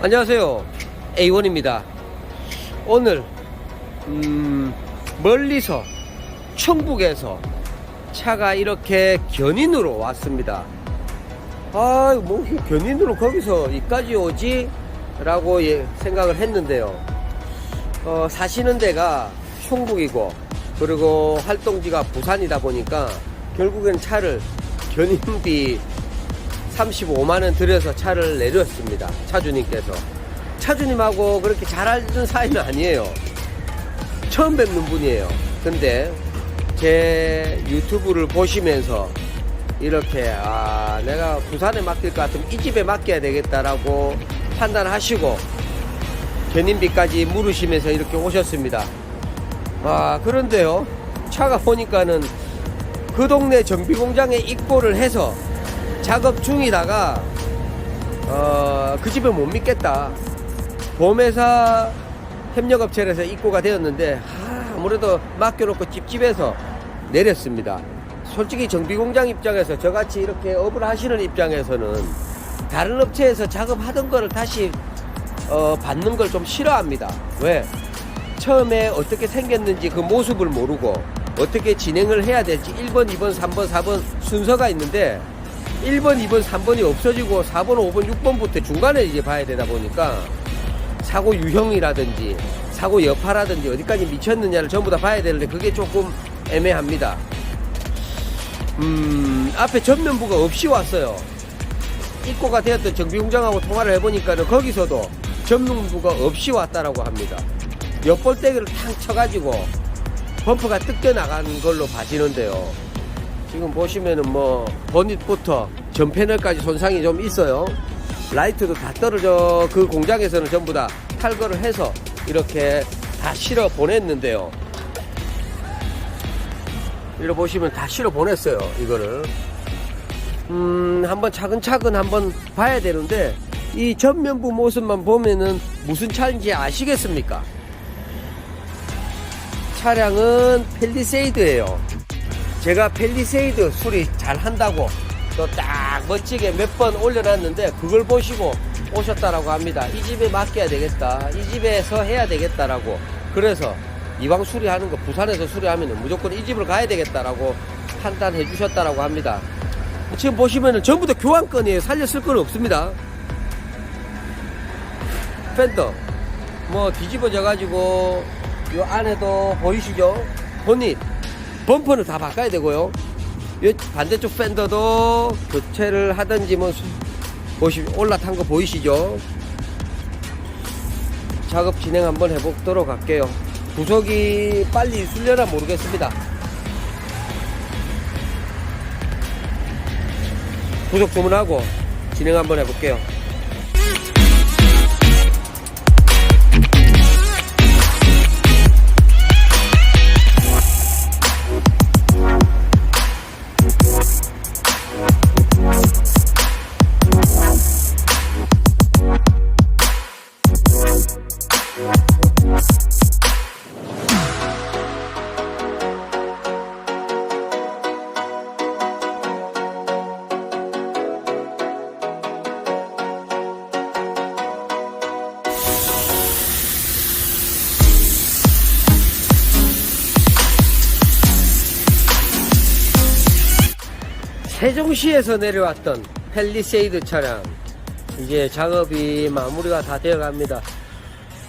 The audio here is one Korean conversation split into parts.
안녕하세요. A1입니다. 오늘, 음, 멀리서, 충북에서 차가 이렇게 견인으로 왔습니다. 아, 뭐, 견인으로 거기서 이까지 오지? 라고 예, 생각을 했는데요. 어, 사시는 데가 충북이고, 그리고 활동지가 부산이다 보니까, 결국엔 차를 견인비 35만원 들여서 차를 내렸습니다. 차주님께서. 차주님하고 그렇게 잘 알던 사이는 아니에요. 처음 뵙는 분이에요. 근데 제 유튜브를 보시면서 이렇게 아 내가 부산에 맡길 것 같으면 이 집에 맡겨야 되겠다라고 판단하시고 견인비까지 물으시면서 이렇게 오셨습니다. 아 그런데요 차가 보니까는 그 동네 정비공장에 입고를 해서 작업 중이다가 어, 그 집을 못 믿겠다. 보험회사 협력업체에서 입고가 되었는데 아, 아무래도 맡겨놓고 찝찝해서 내렸습니다. 솔직히 정비공장 입장에서 저같이 이렇게 업을 하시는 입장에서는 다른 업체에서 작업하던 거를 다시 어, 받는 걸 좀 싫어합니다. 왜? 처음에 어떻게 생겼는지 그 모습을 모르고 어떻게 진행을 해야 될지 1번, 2번, 3번, 4번 순서가 있는데 1번, 2번, 3번이 없어지고 4번, 5번, 6번부터 중간에 이제 봐야 되다 보니까 사고 유형이라든지 사고 여파라든지 어디까지 미쳤느냐를 전부 다 봐야 되는데 그게 조금 애매합니다. 음, 앞에 전면부가 없이 왔어요. 입고가 되었던 정비공장하고 통화를 해보니까는 거기서도 전면부가 없이 왔다라고 합니다. 옆볼때기를 탕 쳐가지고 범퍼가 뜯겨 나간 걸로 봐지는데요. 지금 보시면은 뭐 보닛부터 전 패널까지 손상이 좀 있어요. 라이트도 다 떨어져 그 공장에서는 전부 다 탈거를 해서 이렇게 다 실어 보냈는데요. 이렇게 보시면 다 실어 보냈어요. 이거를. 음, 한번 차근차근 한번 봐야 되는데 이 전면부 모습만 보면은 무슨 차인지 아시겠습니까? 차량은 펠리세이드예요. 제가 펠리세이드 수리 잘 한다고 또 딱 멋지게 몇 번 올려놨는데 그걸 보시고 오셨다라고 합니다. 이 집에 맡겨야 되겠다. 이 집에서 해야 되겠다라고. 그래서 이왕 수리하는 거 부산에서 수리하면 무조건 이 집을 가야 되겠다라고 판단해 주셨다라고 합니다. 지금 보시면은 전부 다 교환권이에요. 살렸을 건 없습니다. 팬더 뭐 뒤집어져 가지고 요 안에도 보이시죠? 본닛 범퍼는 다 바꿔야 되고요. 요 반대쪽 팬더도 교체를 하든지 뭐 수- 보시 올라탄 거 보이시죠? 작업 진행 한번 해보도록 할게요. 구석이 빨리 쓸려나 모르겠습니다. 구석 주문하고 진행 한번 해볼게요. 세종시에서 내려왔던 펠리세이드 차량. 이제 작업이 마무리가 다 되어 갑니다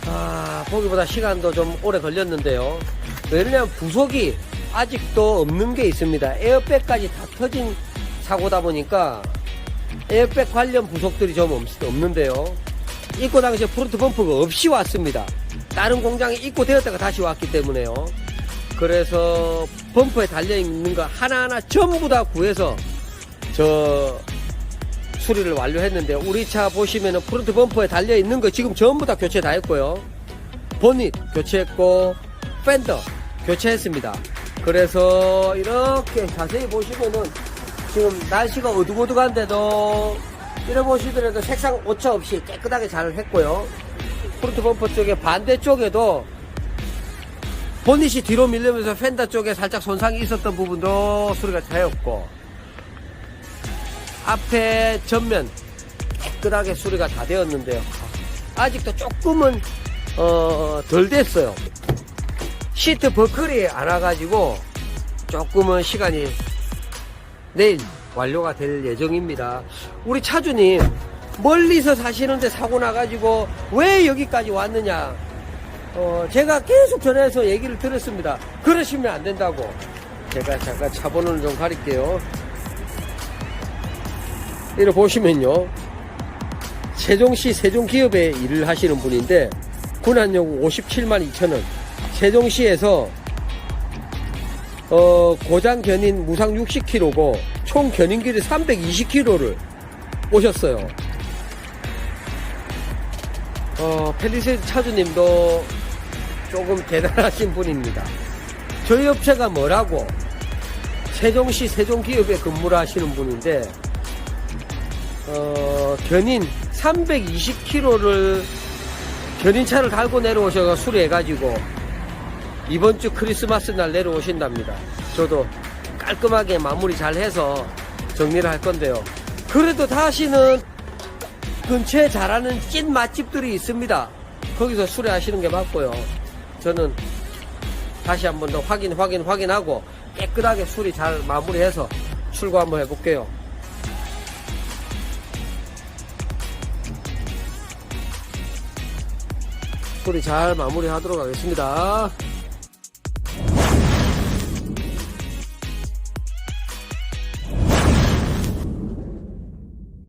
아 보기보다 시간도 좀 오래 걸렸는데요. 왜냐면 부속이 아직도 없는 게 있습니다. 에어백까지 다 터진 사고다 보니까 에어백 관련 부속들이 좀 없- 없는데요. 입고 당시에 프론트 범프가 없이 왔습니다. 다른 공장에 입고 되었다가 다시 왔기 때문에요. 그래서 범퍼에 달려있는 거 하나하나 전부 다 구해서 저 수리를 완료했는데 우리 차 보시면은 프론트 범퍼에 달려 있는 거 지금 전부 다 교체 다 했고요. 보닛 교체했고 팬더 교체했습니다. 그래서 이렇게 자세히 보시면은 지금 날씨가 어둑어둑한데도 이래 보시더라도 색상 오차 없이 깨끗하게 잘 했고요. 프론트 범퍼 쪽에 반대쪽에도 보닛이 뒤로 밀리면서 펜더 쪽에 살짝 손상이 있었던 부분도 수리가 되었고 앞에 전면 깨끗하게 수리가 다 되었는데요. 아직도 조금은 어, 덜 됐어요. 시트 버클이 안 와가지고 조금은 시간이 내일 완료가 될 예정입니다. 우리 차주님 멀리서 사시는데 사고 나가지고 왜 여기까지 왔느냐? 어, 제가 계속 전화해서 얘기를 들었습니다. 그러시면 안 된다고. 제가 잠깐 차 번호를 좀 가릴게요. 이를 보시면요. 세종시 세종기업에 일을 하시는 분인데 군한요금 57만 2천원 세종시에서 어, 고장 견인 무상 60km고 총 견인 길이 320km를 오셨어요. 어, 펠리세이드 차주님도 조금 대단하신 분입니다. 저희 업체가 뭐라고 세종시 세종기업에 근무를 하시는 분인데 어, 견인 320km를 견인차를 달고 내려오셔서 수리해가지고 이번 주 크리스마스 날 내려오신답니다. 저도 깔끔하게 마무리 잘 해서 정리를 할 건데요. 그래도 다시는 근처에 잘하는 찐 맛집들이 있습니다. 거기서 수리하시는 게 맞고요. 저는 다시 한 번 더 확인, 확인, 확인하고 깨끗하게 수리 잘 마무리해서 출고 한번 해볼게요. 수리 잘 마무리하도록 하겠습니다.